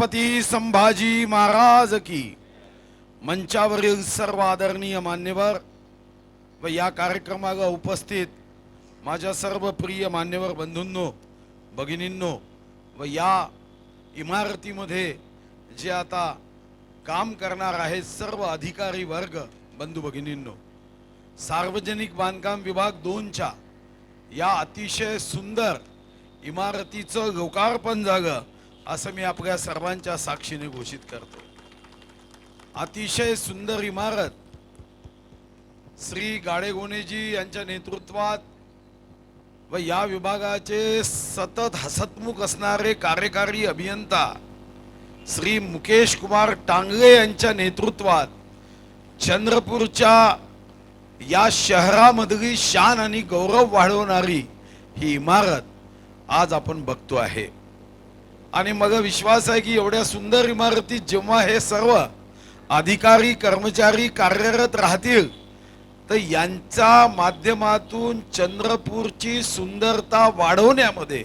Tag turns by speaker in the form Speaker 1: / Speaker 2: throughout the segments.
Speaker 1: छत्रपती संभाजी महाराज की मंचावरील सर्व आदरणीय मान्यवर व या कार्यक्रमाला उपस्थित माझ्या सर्व प्रिय मान्यवर बंधूंनो भगिनींनो व या इमारतीमध्ये जे आता काम करणार आहेत सर्व अधिकारी वर्ग बंधू भगिनींनो सार्वजनिक बांधकाम विभाग दोनच्या या अतिशय सुंदर इमारतीचं लोकार्पण झालं. असं मी आपल्या सर्वांच्या साक्षीने घोषित करतो. अतिशय सुंदर इमारत श्री गाडेगोनेजी यांच्या नेतृत्वात व या विभागाचे सतत हसतमुख असणारे कार्यकारी अभियंता श्री मुकेश कुमार टांगले यांच्या नेतृत्वात चंद्रपूरच्या या शहरामधली शान आणि गौरव वाढवणारी ही इमारत आज आपण बघतो आहे. आणि माझा विश्वास आहे की एवढ्या सुंदर इमारतीत जेव्हा हे सर्व अधिकारी कर्मचारी कार्यरत राहतील तर यांच्या माध्यमातून चंद्रपूरची सुंदरता वाढवण्यामध्ये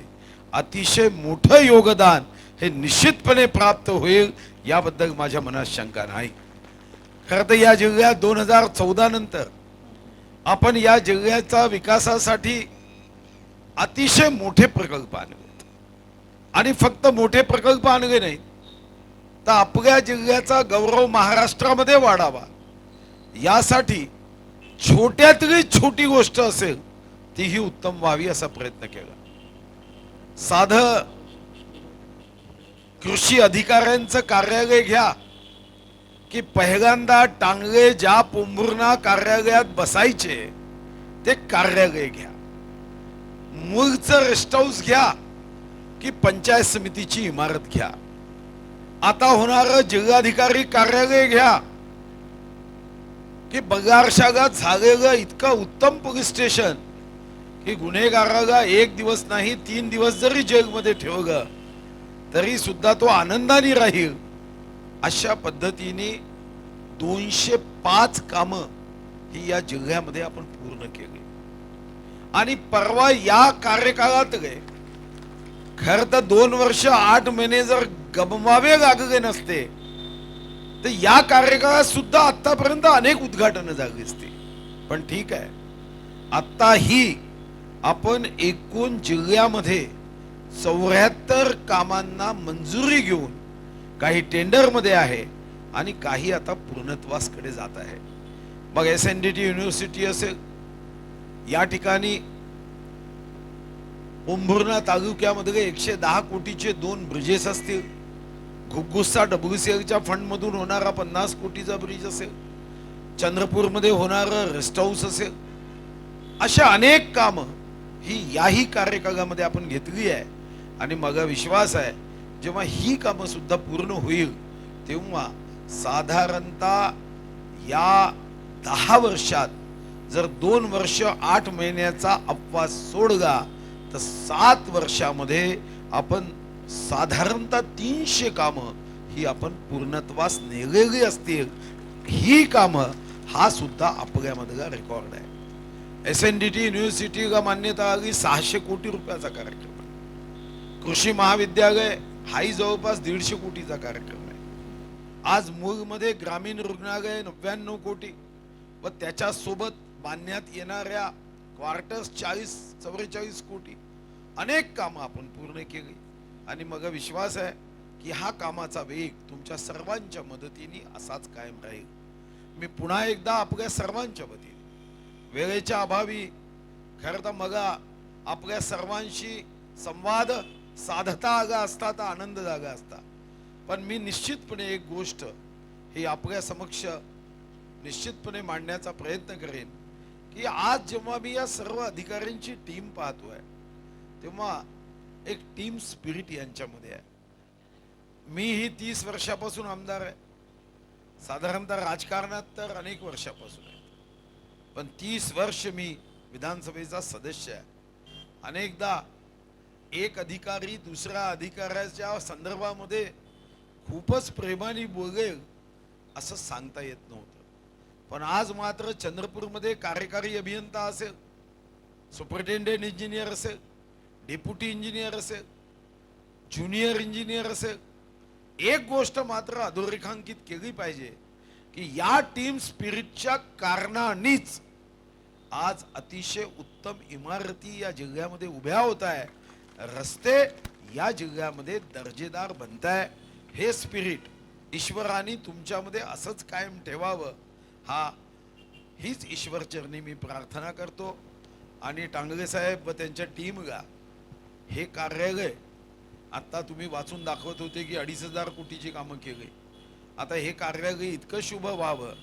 Speaker 1: अतिशय मोठं योगदान हे निश्चितपणे प्राप्त होईल याबद्दल माझ्या मनात शंका नाही. खरं तर या जिल्ह्यात दोन हजार चौदा नंतर आपण या जिल्ह्याचा विकासासाठी अतिशय मोठे प्रकल्प आणले आणि फक्त मोठे प्रकल्प आणले नाही तर आपल्या जिल्ह्याचा गौरव महाराष्ट्रामध्ये वाढावा. यासाठी छोट्यातली छोटी गोष्ट असेल तीही उत्तम व्हावी असा प्रयत्न केला. साध कृषी अधिकाऱ्यांचं कार्यालय घ्या की पहिल्यांदा टांगले ज्या पोंभुर्णा कार्यालयात बसायचे ते कार्यालय घ्या. मूळचं रेस्ट हाऊस घ्या की पंचायत समितीची इमारत घ्या. आता होणार जिल्हाधिकारी कार्यालय घ्या. की बगारशागात झालेलं इतकं उत्तम पोलीस स्टेशन की गुन्हेगाराला एक दिवस नाही तीन दिवस जरी जेलमध्ये ठेवलं तरी सुद्धा तो आनंदाने राहील. अशा पद्धतीने दोनशे पाच कामं ही या जिल्ह्यामध्ये आपण पूर्ण केली. आणि परवा या कार्यकाळात गे खर तर दोन वर्ष आठ महिने जर गमवावे लागले नसते तर या कार्यकाळात सुद्धा आतापर्यंत अनेक उद्घाटन झाली असती. पण ठीक आहे. आत्ताही आपण एकूण जिल्ह्यामध्ये चौऱ्याहत्तर कामांना मंजुरी घेऊन काही टेंडरमध्ये आहे आणि काही आता पूर्णत्वासकडे जात आहे. मग S N D T university असेल या ठिकाणी उंभुर्णा तालुक्यामध्ये एकशे दहा कोटीचे दोन ब्रिजेस असतील. घुग्गुस्सा डब्ल्यूसीएलच्या फंडमधून होणारा पन्नास कोटीचा ब्रिज असेल. चंद्रपूरमध्ये होणारं रेस्ट हाऊस असेल. अशा अनेक कामं ही याही कार्यकाळामध्ये आपण घेतली आहे. आणि मला विश्वास आहे जेव्हा ही कामं सुद्धा पूर्ण होईल तेव्हा साधारणतः या दहा वर्षात जर दोन वर्ष आठ महिन्याचा अपवास सोडला तर सात वर्षामध्ये आपण साधारणतः तीनशे कामं ही आपण पूर्णत्वास नेलेली असतील. ही कामं हा सुद्धा आपल्यामधला रेकॉर्ड आहे. एस एन डी टी युनिव्हर्सिटीला मान्यता आली सहाशे कोटी रुपयाचा कार्यक्रम आहे. कृषी महाविद्यालय हाही जवळपास दीडशे कोटीचा कार्यक्रम आहे. आज मूलमध्ये ग्रामीण रुग्णालय नव्याण्णव कोटी. व त्याच्यासोबत बांधण्यात येणाऱ्या क्वार्टर्स चाळीस चौवेचाळीस कोटी. अनेक कामं आपण पूर्ण केली. आणि मग विश्वास आहे की हा कामाचा वेग तुमच्या सर्वांच्या मदतीने असाच कायम राहील. मी पुन्हा एकदा आपल्या सर्वांच्या वतीने वेळेच्या अभावी खरं तर मग आपल्या सर्वांशी संवाद साधता आगा असता तर आनंद जागा असता. पण मी निश्चितपणे एक गोष्ट ही आपल्या समक्ष निश्चितपणे मांडण्याचा प्रयत्न करेन. की आज जेव्हा मी या सर्व अधिकाऱ्यांची टीम पाहतोय तेव्हा एक टीम स्पिरिट यांच्यामध्ये आहे. मी ही तीस वर्षापासून आमदार आहे. साधारणतः राजकारणात तर अनेक वर्षापासून आहे. पण तीस वर्ष मी विधानसभेचा सदस्य आहे. अनेकदा एक अधिकारी दुसऱ्या अधिकाऱ्याच्या संदर्भामध्ये खूपच प्रेमाने बोलेल असं सांगता येत नव्हतं. पण आज मात्र चंद्रपूरमध्ये कार्यकारी अभियंता असेल सुपरिटेंडेंट इंजिनियर असेल डेप्युटी इंजिनियर असेल ज्युनियर इंजिनियर असेल एक गोष्ट मात्र अधोरेखांकित केली पाहिजे की या टीम स्पिरिटच्या कारणानेच आज अतिशय उत्तम इमारती या जिल्ह्यामध्ये उभ्या होत आहे. रस्ते या जिल्ह्यामध्ये दर्जेदार बनत आहे हे स्पिरिट ईश्वराने तुमच्यामध्ये असंच कायम ठेवावं. हा हीच ईश्वरचरणी मी प्रार्थना करतो. आणि टांगले साहेब व त्यांच्या टीमला हे कार्यालय आत्ता तुम्ही वाचून दाखवत होते की अडीच हजार कोटीची कामं केली. आता हे कार्यालय इतकं शुभ व्हावं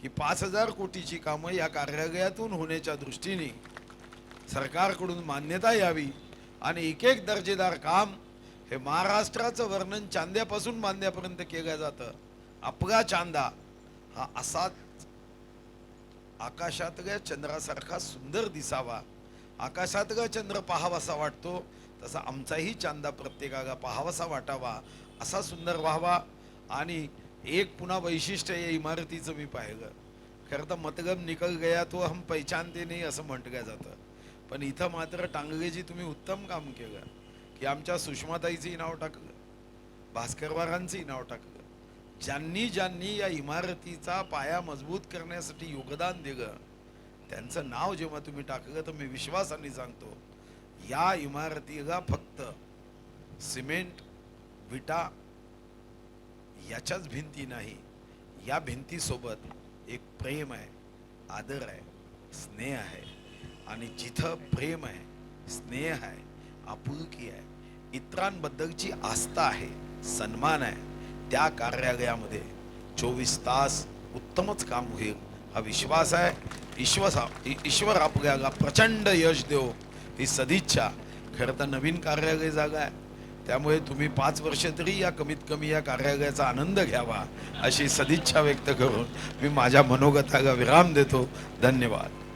Speaker 1: की पाच हजार कोटीची कामं या कार्यालयातून होण्याच्या दृष्टीने सरकारकडून मान्यता यावी आणि एक एक दर्जेदार काम हे महाराष्ट्राचं वर्णन चांद्यापासून मांद्यापर्यंत केलं जातं. आपला चांदा हा असाच आकाशातल्या चंद्रासारखा सुंदर दिसावा. आकाशातला चंद्र पाहावासा वाटतो तसा आमचाही चांदा प्रत्येकाला पाहावासा वाटावा असा सुंदर व्हावा. आणि एक पुन्हा वैशिष्ट्य या इमारतीचं मी पाहिलं खरं तर मतगम निकल गया तो हम पहिचानते नाही असं म्हटलं जातं. पण इथं मात्र टांगगेजी तुम्ही उत्तम काम केलं. की आमच्या सुषमाताईचंही नाव टाकलं. भास्करवारांचंही नाव टाकलं. ज्यांनी ज्यांनी या इमारतीचा पाया मजबूत करण्यासाठी योगदान दिलं त्यांचं नाव जेव्हा तुम्ही टाकलं तर मी विश्वासाने सांगतो या इमारतीला फक्त सिमेंट विटा याच्याच भिंती नाही या भिंतीसोबत एक प्रेम आहे आदर आहे स्नेह आहे. आणि जिथं प्रेम आहे स्नेह आहे आपुलकी आहे इतरांबद्दलची आस्था आहे सन्मान आहे त्या कार्यालयामध्ये चोवीस तास उत्तमच काम होईल. हा विश्वास आहे. ईश्वर ईश्वर आपल्याला प्रचंड यश देव. ही सदिच्छा. खरं तर नवीन कार्यालय जागा आहे. त्यामुळे तुम्ही पाच वर्ष तरी या कमीत कमी या कार्यालयाचा आनंद घ्यावा अशी सदिच्छा व्यक्त करून मी माझ्या मनोगताला विराम देतो. धन्यवाद.